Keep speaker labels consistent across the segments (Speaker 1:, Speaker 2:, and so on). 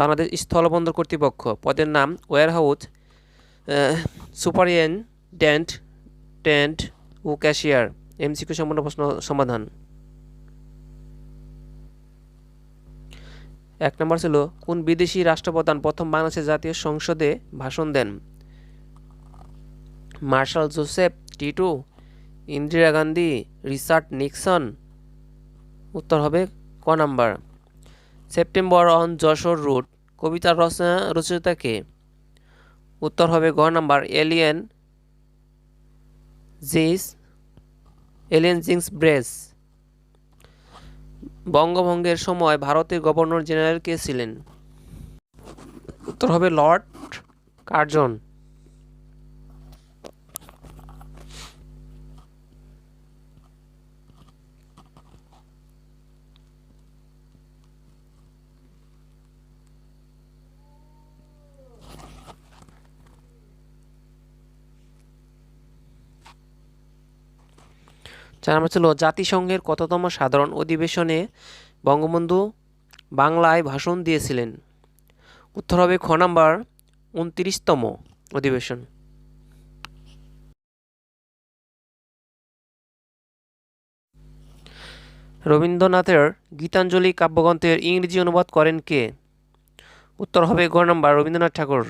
Speaker 1: বাংলাদেশ স্থলবন্দর কর্তৃপক্ষ। পদের নাম ওয়ারহাউস সুপারিনটেন্ডেন্ট, টেন্ট ও ক্যাশিয়ার। এমসিকিউ সম্পূর্ণ প্রশ্ন সমাধান। এক নম্বর ছিল, কোন বিদেশি রাষ্ট্রপ্রধান প্রথম বাংলাদেশের জাতীয় সংসদে ভাষণ দেন? Marshal Joseph Tito, Indira Gandhi, Richard Nixon. উত্তর হবে ক number. September on Jessore road কবিতার রচনা রচয়িতাকে উত্তর হবে গ নাম্বার, এলিয়েন জিস, এলিয়েন জিংস ব্রেস। বঙ্গভঙ্গের সময় ভারতের গভর্নর জেনারেল কে ছিলেন? উত্তর হবে লর্ড কার্জন। চার নম্বর ছিল জাতিসংঘের কততম সাধারণ অধিবেশনে বঙ্গবন্ধু বাংলায় ভাষণ দিয়েছিলেন। উত্তর হবে খ নাম্বার, উনত্রিশতম অধিবেশন। রবীন্দ্রনাথের গীতাঞ্জলি কাব্যগ্রন্থের ইংরেজি অনুবাদ করেন কে? উত্তর হবে গ নাম্বার, রবীন্দ্রনাথ ঠাকুর।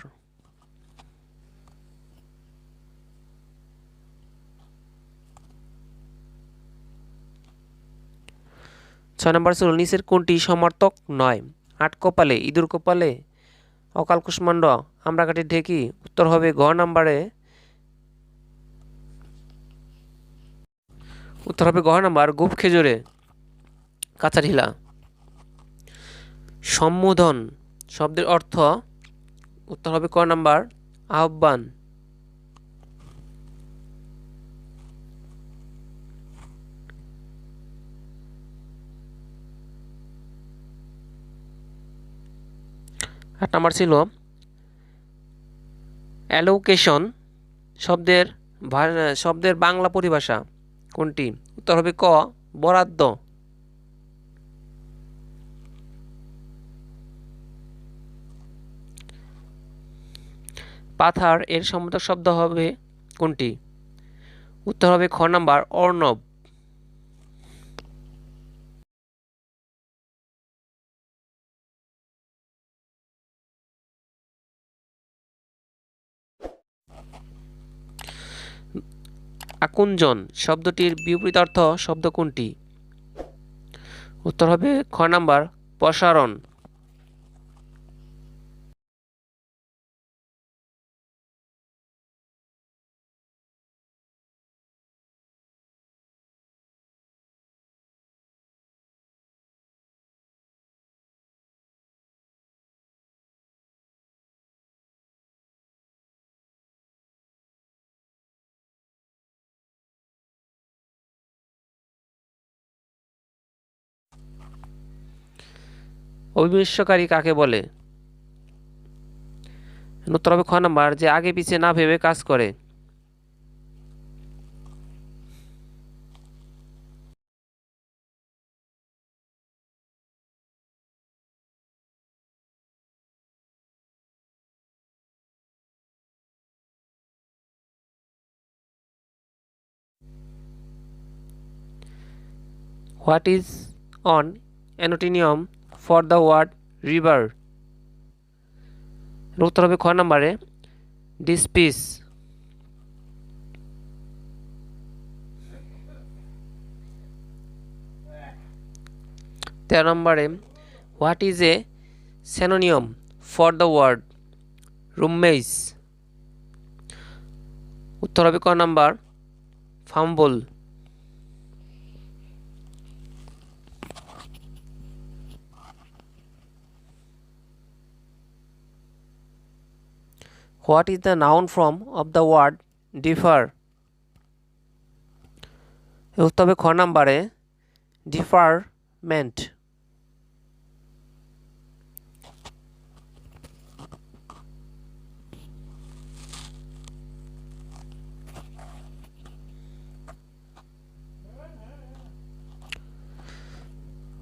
Speaker 1: ছয় নম্বর ছিল নিচের কোনটি সমর্থক নয়? আট কপালে, ইঁদুর কপালে, অকাল কুষ্মাণ্ড আমরাকাঠি ঢেকি, উত্তর হবে ঘ নাম্বারে। উত্তর হবে ঘ নাম্বার, গুপ খেজুরে কাঁচা ঢিলা সম্বোধন শব্দের অর্থ, উত্তর হবে ক নাম্বার, আহ্বান। আট নাম্বার ছিল অ্যালোকেশন শব্দের শব্দের বাংলা পরিভাষা কোনটি? উত্তর হবে ক, বরাদ্দ। পাথার এর সম্বোধক শব্দ হবে কোনটি? উত্তর হবে খ নাম্বার, অর্ণব। আকুঞ্জন শব্দটির বিপরীতার্থ শব্দ কোনটি? উত্তর হবে খ নাম্বার প্রসারণ। অবিমৃষ্যকারী কাকে বলে? উত্তর হবে খ নাম্বার, যে আগে পিছিয়ে না ভেবে কাজ করে। What is an antonym for the word river. উত্তর হবে খ নম্বরে ডিসপিস তেরো নম্বরে what is a synonym for the word রুমমেইস উত্তর হবে ক number fumble Is the noun form of the word differ? উত্তর হবে খ নাম্বারে, ডিফারমেন্ট।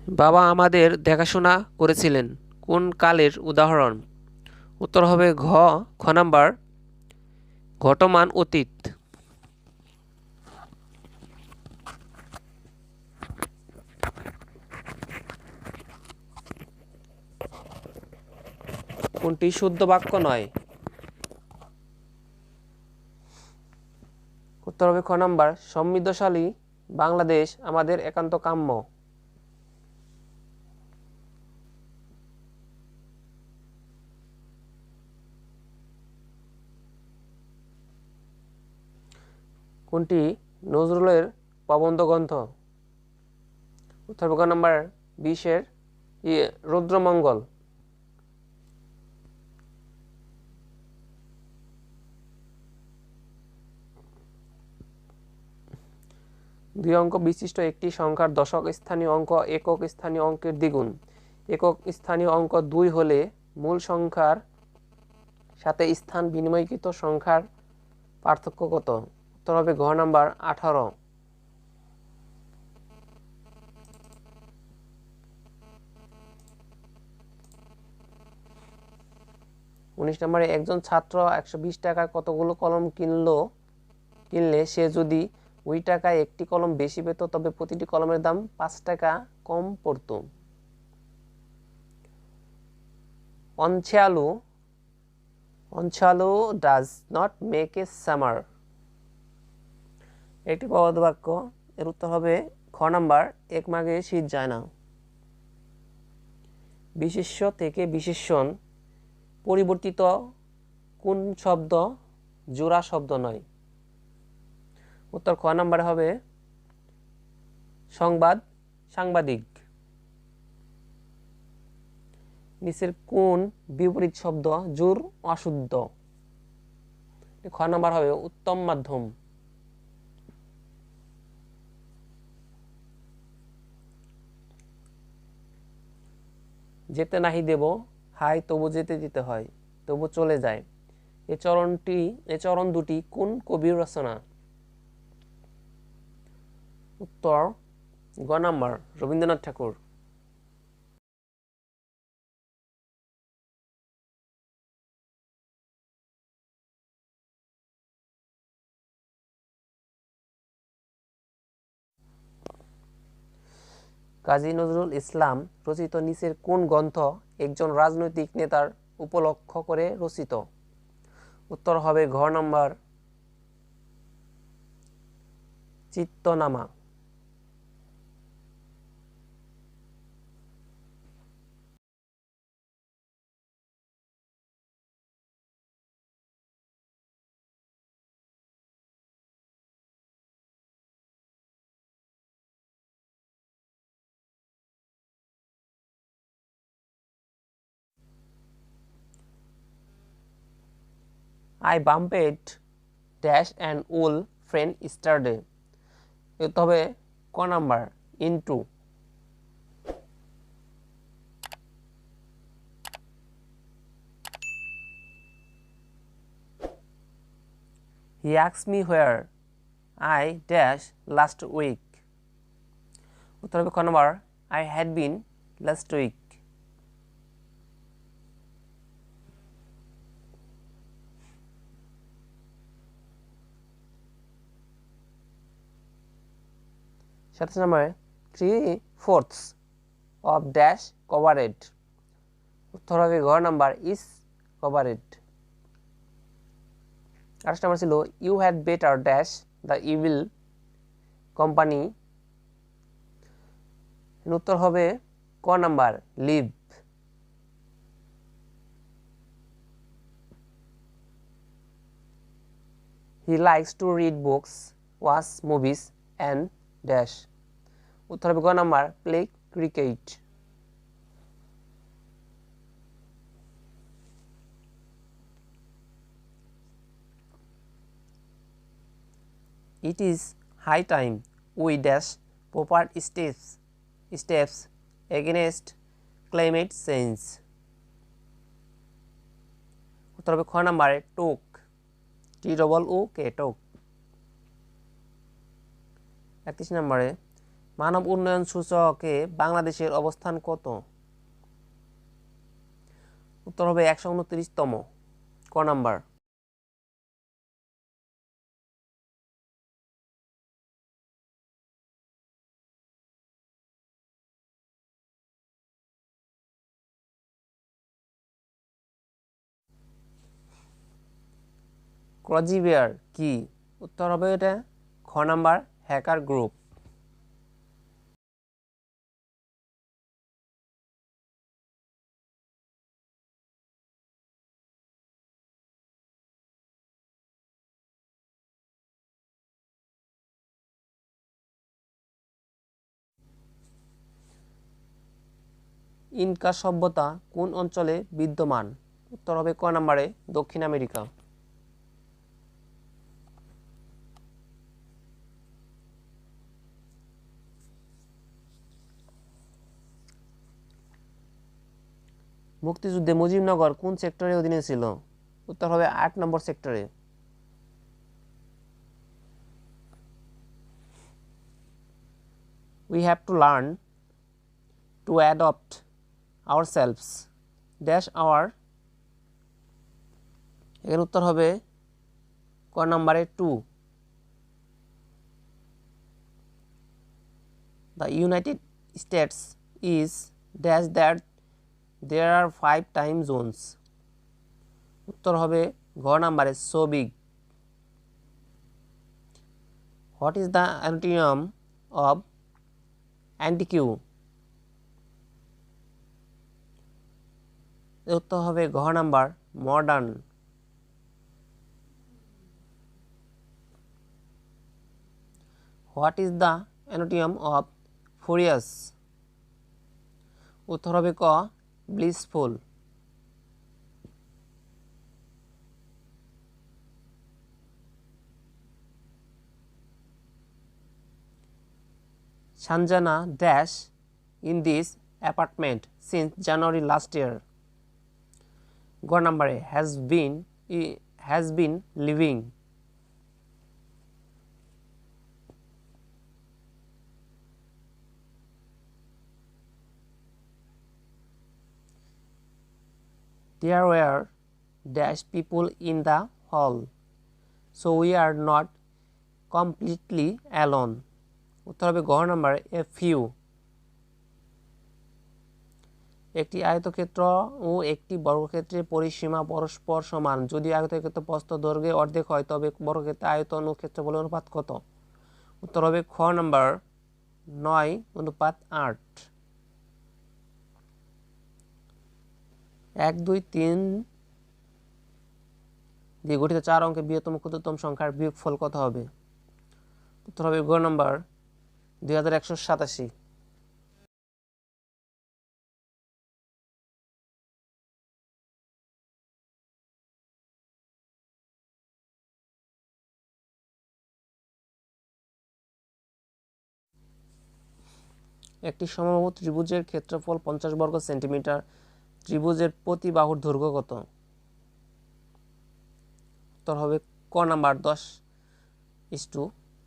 Speaker 1: বাবা আমাদের দেখাশোনা করেছিলেন। কোন কালের উদাহরণ? উত্তর হবে ঘ খ নাম্বার, ঘটমান অতীত। কোনটি শুদ্ধ বাক্য নয়? উত্তর হবে খ নাম্বার, সমৃদ্ধশালী বাংলাদেশ আমাদের একান্ত কাম্য। কোনটি? নজরুলের প্রবন্ধ গ্রন্থ উত্তর ক নাম্বার বিশের ইয়ে রুদ্রমঙ্গল। দুই অঙ্ক বিশিষ্ট একটি সংখ্যার দশক স্থানীয় অঙ্ক, একক স্থানীয় অঙ্কের দ্বিগুণ। একক স্থানীয় অঙ্ক দুই হলে মূল সংখ্যার সাথে স্থান বিনিময়কৃত সংখ্যার পার্থক্য কত? উত্তর হবে ঘ নাম্বার আঠারো। উনিশ নম্বরে একজন ছাত্র একশো বিশ টাকায় কতগুলো কলম কিনলো? কিনলে সে যদি ওই টাকায় একটি কলম বেশি পেত, তবে প্রতিটি কলমের দাম পাঁচ টাকা কম পড়ত। One swallow one swallow does not make a summer একটি প্রবাদ বাক্য এর উত্তর হবে খ নাম্বার, এক মাঘে শীত যায় না। বিশেষ্য থেকে বিশেষণ পরিবর্তিত কোন শব্দ জোড়া শব্দ নয়। উত্তর খ নাম্বারে হবে সংবাদ, সাংবাদিক। নিচের কোন বিপরীত শব্দ জোর, অশুদ্ধ? খ নাম্বার হবে উত্তম মাধ্যম। যেতে নাহি দেব হাই তবু যেতে দিতে হয়, তবু চলে যায়। এ চরণটি, এ চরণ দুটি কোন কবির রচনা? উত্তর, গ নাম্বার, রবীন্দ্রনাথ ঠাকুর। কাজী নজরুল ইসলাম রচিত নিচের কোন গ্রন্থ একজন রাজনৈতিক নেতার উপলক্ষ করে রচিত? উত্তর হবে ঘ নম্বর। চিত্তনামা। I bumped dash an old friend yesterday. এটা হবে ক number into He asked me where I dash last week. উত্তর হবে ক number I had been last week. সাতাশ নম্বরে three fourths of dash covered উত্তর হবে ঘর নাম্বার ইস কভারেড আঠাশ নাম্বার ছিল you had better dash the evil company উত্তর হবে ক number leave he likes to read books watch movies and dash উত্তর হবে গ number play cricket it is high time we dash proper steps steps against climate change উত্তর হবে খ নাম্বারে টোক টি ডবল ও কে টোক একত্রিশ নম্বরে, মানব উন্নয়ন সূচকে বাংলাদেশের অবস্থান কত? উত্তর হবে একশো উনত্রিশতম, ক নাম্বার। ক্রজিবেয়ার কি? উত্তর হবে এটা খ নাম্বার। Hacker group. ইনকা সভ্যতা কোন অঞ্চলে বিদ্যমান? উত্তর হবে ক নাম্বারে দক্ষিণ আমেরিকা। মুক্তিযুদ্ধে মুজিবনগর কোন সেক্টরের অধীনে ছিল? উত্তর হবে আট নম্বর সেক্টরে। We have to learn to adapt ourselves dash our এর উত্তর হবে ক নম্বরে to. The United States is dash that there are five time zones. উত্তর হবে ঘ নাম্বারে big what is the antonym of antiq? এর উত্তর হবে ঘ number modern what is the antonym of furious উত্তর হবে ক blissful. Shanjana dash in this apartment since January last year. Go number A has been eh, has been living There were dash people in the hall, so we are not completely alone. উত্তর হবে গহ number a few একটি আয়তক্ষেত্র ও একটি বর্গক্ষেত্রের পরিসীমা পরস্পর সমান। যদি আয়তক্ষেত্র প্রস্থ দৈর্ঘ্যে অর্ধেক হয় তবে বর্গক্ষেত্রে আয়তন ও ক্ষেত্রফলের অনুপাত কত? উত্তর হবে খ নাম্বার নয় অনুপাত আট। এক, দুই, তিন। দিয়ে গঠিত চার অঙ্কে বৃহত্তম ক্ষুদ্রতম সংখ্যার বিয়োগফল কত হবে? উত্তর হবে গ নাম্বার, দুই হাজার একশো সাতাশি। একটি সমবাহু ত্রিভুজের ক্ষেত্রফল পঞ্চাশ বর্গ সেন্টিমিটার। ত্রিভুজের প্রতি বাহুর দৈর্ঘ্য কত? উত্তর হবে ক নাম্বার দশ ইস টু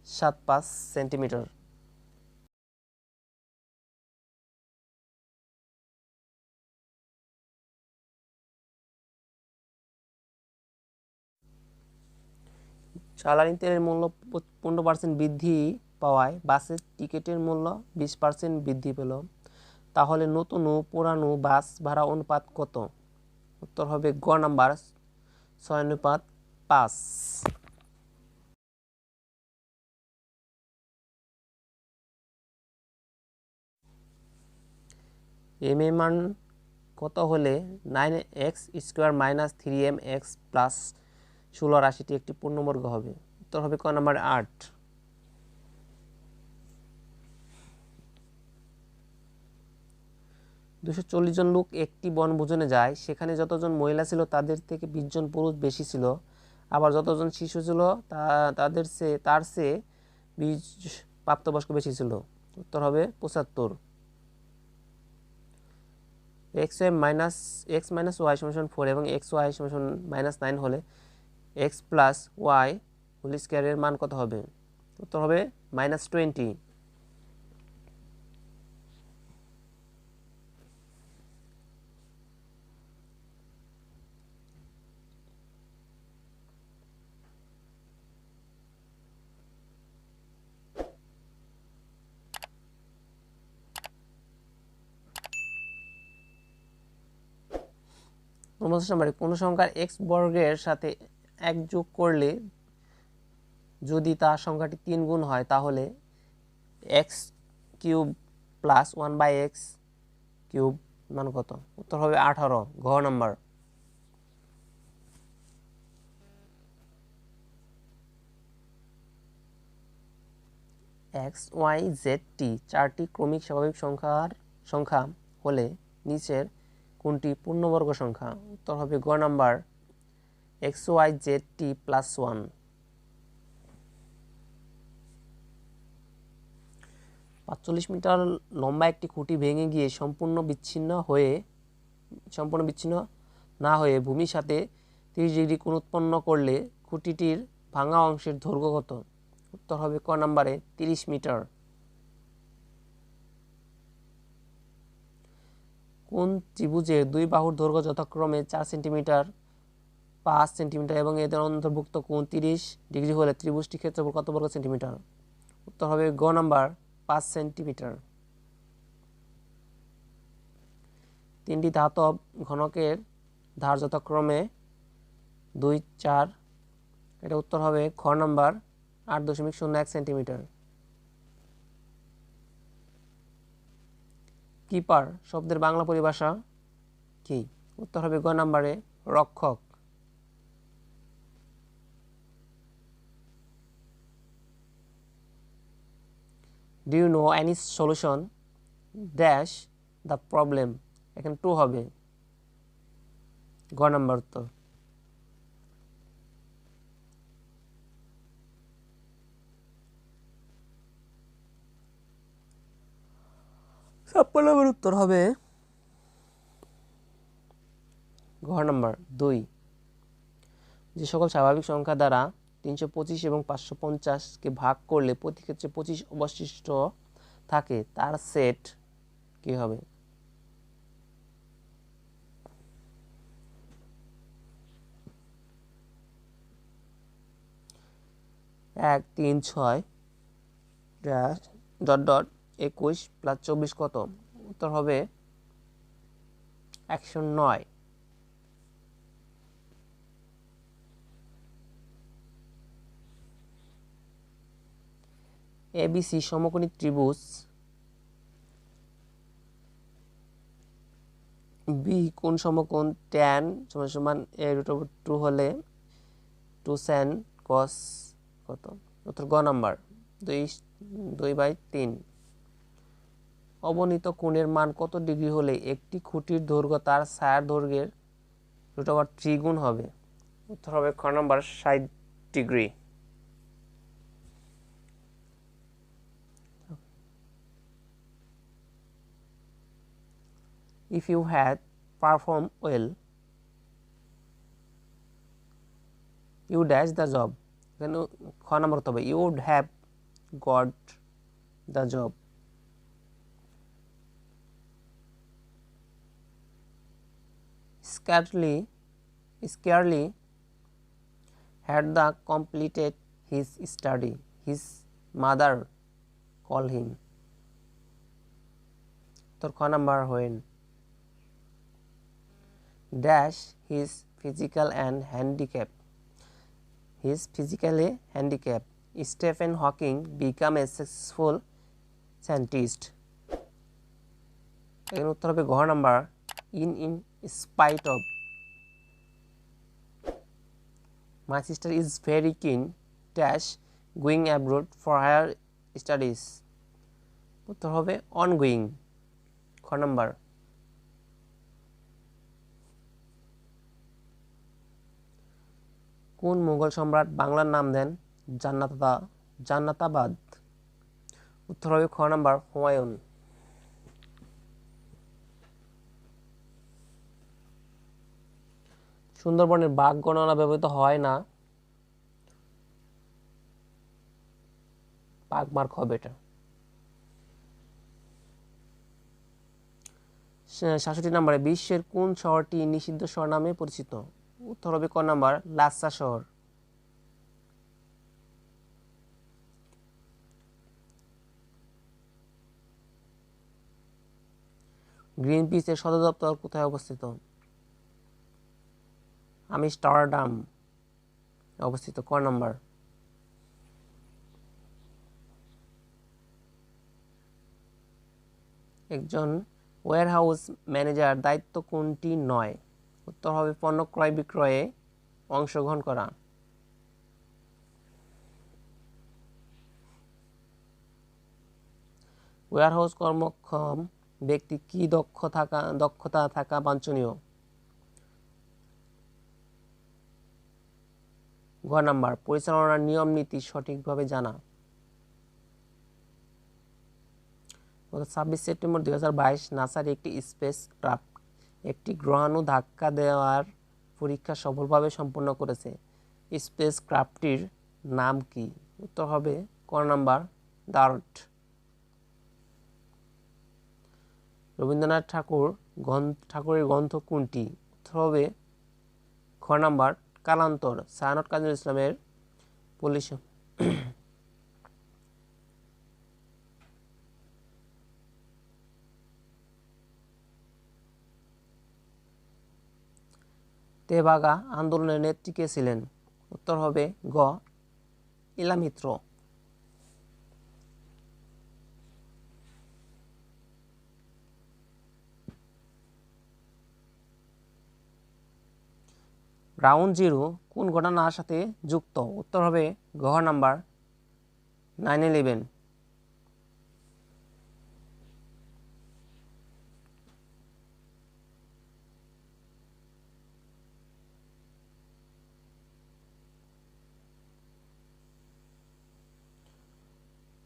Speaker 1: সাত পাঁচ সেন্টিমিটার। জ্বালানি তেলের মূল্য পনেরো পার্সেন্ট বৃদ্ধি পাওয়ায় বাসের টিকিটের মূল্য বিশ পার্সেন্ট বৃদ্ধি পেল। তাহলে নতুন ও পুরানো বাস ভাড়া অনুপাত কত? উত্তর হবে গ নাম্বার, ছয় অনুপাত পাঁচ। এম এ মান কত হলে nine x square minus three m x plus ষোলো রাশিটি একটি পূর্ণবর্গ হবে? উত্তর হবে ক নাম্বার, আট। দুশো জন লোক একটি বনভোজনে যায়। সেখানে যতজন মহিলা ছিল, তাদের থেকে বিশ জন পুরুষ বেশি ছিল। আবার যতজন শিশু ছিল, তা, তাদের সে, তার সে বিশ প্রাপ্তবয়স্ক বেশি ছিল। উত্তর হবে পঁচাত্তর। X y minus, x minus y four এবং এক্স ওয়াই সমান মাইনাস নাইন হলে এক্স প্লাস ওয়াই হোল স্কোয়ারের মান কত হবে? উত্তর হবে মাইনাস টোয়েন্টি। উনপঞ্চাশ নম্বরে কোনো সংখ্যার এক্স বর্গের সাথে এক যোগ করলে যদি তার সংখ্যাটি তিন গুণ হয়, তাহলে x cube plus one by x cube মান কত? উত্তর হবে আঠারো, ঘ number. X y z t চারটি ক্রমিক স্বাভাবিক সংখ্যার সংখ্যা হলে নিচের কোনটি? পূর্ণবর্গ সংখ্যা। উত্তর হবে গ number. X y z t plus one পাঁচচল্লিশ মিটার লম্বা একটি খুঁটি ভেঙে গিয়ে সম্পূর্ণ বিচ্ছিন্ন হয়ে, সম্পূর্ণ বিচ্ছিন্ন না হয়ে ভূমির সাথে তিরিশ ডিগ্রি কোণ উৎপন্ন করলে খুঁটিটির ভাঙা অংশের দৈর্ঘ্য কত? উত্তর হবে ক নাম্বারে তিরিশ মিটার। কোন ত্রিভুজের দুই বাহুর দৈর্ঘ্য যথাক্রমে চার সেন্টিমিটার, পাঁচ সেন্টিমিটার এবং এদের অন্তর্ভুক্ত কোন তিরিশ ডিগ্রি হলে ত্রিভুজটি ক্ষেত্রফল কত বর্গ সেন্টিমিটার? উত্তর হবে গ নাম্বার, পাঁচ সেন্টিমিটার। তিনটি ধাতব ঘনকের ধার যথাক্রমে দুই, চার। এটা উত্তর হবে খ নাম্বার, আট দশমিক শূন্য এক সেন্টিমিটার। কিপার শব্দের বাংলা পরিভাষা কি? উত্তর হবে গ নাম্বারে, রক্ষক। Do you know any solution dash the problem এখানে টু হবে। গ নাম্বার উত্তর। ছাপ্পান্ন নম্বর উত্তর হবে ঘর নাম্বার দুই। যে সকল স্বাভাবিক সংখ্যা দ্বারা তিনশো পঁচিশ এবং পাঁচশো পঞ্চাশকে ভাগ করলে প্রতি ক্ষেত্রে পঁচিশ অবশিষ্ট থাকে, তার সেট কি হবে? এক, তিন, ছয় ডট ডট একুশ প্লাস চব্বিশ কত? উত্তর হবে একশো নয়। এবিসি সমকোণী ত্রিভুজ বি কোন সমকোণ ট্যান সমান সমান এ রুট ওভার টু হলে টু স্যান কস কত? উত্তর গ নাম্বার দুই দুই বাই তিন। অবনীত কোণের মান কত ডিগ্রি হলে একটি খুঁটির দৈর্ঘ্য তার ছায়ার দৈর্ঘ্যের রুট ওভার থ্রি গুণ হবে? উত্তর হবে খ নম্বর ষাট degree. If you had performed well, you dash the job. এখানে খ নম্বর হতে হবে would have got the job. Scarcely scarcely had the completed his study his mother called him তোর খ number when dash his physical and handicap his physically handicapped Stephen Hawking became a successful scientist এখানে উত্তর হবে ঘর number in in spite of my sister is very keen dash going abroad for higher studies উত্তর হবে going খ number কোন মুঘল সম্রাট বাংলার নাম দেন? জান্নাতা জান্নাতাবাদ। উত্তর হবে খ নাম্বার হুমায়ুন। সুন্দরবনের বাঘ গণনা ব্যবহৃত হয় না। বাঘ মার্ক হবে এটা। সাতষট্টি নম্বরে, বিশ্বের কোন শহরটি নিষিদ্ধ শহর নামে পরিচিত? উত্তর হবে ক নাম্বার, লাসা শহর। গ্রিন পিসের সদর দপ্তর কোথায় অবস্থিত? আমিস্টারডাম অবস্থিত, ক নাম্বার? একজন ওয়্যারহাউস ম্যানেজার দায়িত্ব কোনটি নয়? উত্তর হবে পণ্য ক্রয় বিক্রয়ে অংশগ্রহণ করা। ওয়্যারহাউস কর্মক্ষম ব্যক্তি কি দক্ষ থাকা, দক্ষতা থাকা বাঞ্ছনীয়? গ নাম্বার, পরিচালনার নিয়ম নীতি সঠিকভাবে জানা। গত ছাব্বিশ সেপ্টেম্বর দুই হাজার বাইশ নাসার একটি স্পেস ক্রাফট একটি গ্রহাণু ধাক্কা দেওয়ার পরীক্ষা সফলভাবে সম্পন্ন করেছে। স্পেস ক্রাফটটির নাম কি? উত্তর হবে ক নাম্বার ডার্ট রবীন্দ্রনাথ ঠাকুর ঠাকুরের গ্রন্থ কোনটি? উত্তর হবে খ নাম্বার কালান্তর সায়নট কাজুল ইসলামের পুলিশ। তেবাগা আন্দোলনের নেত্রী কে ছিলেন? উত্তর হবে গ. ইলামিত্র গ্রাউন্ড জিরো কোন ঘটনার সাথে যুক্ত? উত্তর হবে ঘ নাম্বার নাইন ইলেভেন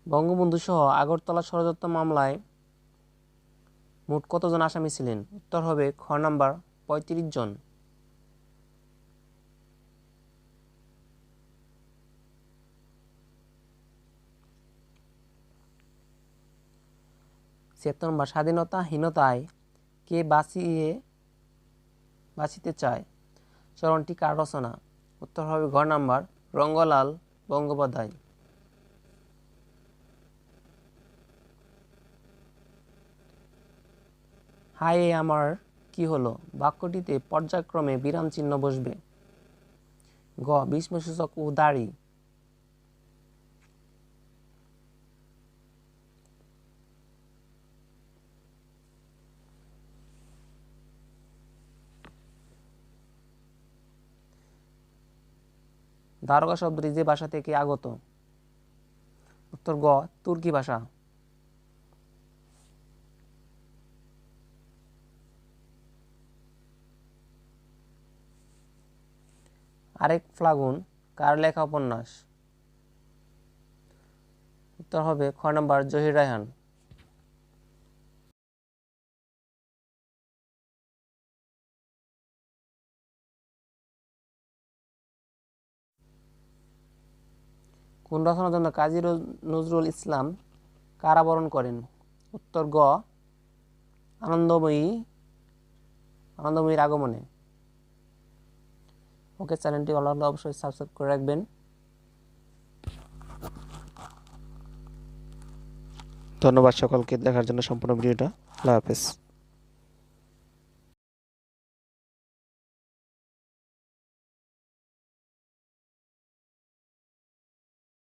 Speaker 1: বঙ্গবন্ধু সহ আগরতলা ষড়যন্ত্র মামলায় মোট কতজন আসামি ছিলেন? উত্তর হবে খ নাম্বার পঁয়ত্রিশ জন। সেপ্টেম্বর স্বাধীনতাহীনতায় কে বাঁচিয়ে, বাঁচিতে চায়? চরণটি কার রচনা? উত্তর হবে ঘ নাম্বার, রঙ্গলাল বন্দ্যোপাধ্যায়। হায় আমার, কি হলো? বাক্যটিতে পর্যায়ক্রমে বিরাম চিহ্ন বসবে। গ, বিস্ময়সূচক ও দাড়ি। দারোগা শব্দটি যে ভাষা থেকে আগত? উত্তর গ, তুর্কি ভাষা। আরেক ফ্লাগুন, কার লেখা উপন্যাস? উত্তর হবে খ নাম্বার, জহির রায়হান। কোন রচনার জন্য কাজী নজরুল ইসলাম কারাবরণ করেন। উত্তর গ, আনন্দময়ী, আনন্দময়ীর আগমনে। ওকে চ্যানেলটি ভালো অবশ্যই সাবস্ক্রাইব করে রাখবেন। ধন্যবাদ সকলকে দেখার জন্য সম্পূর্ণ ভিডিওটা। আল্লাহ হাফেজ।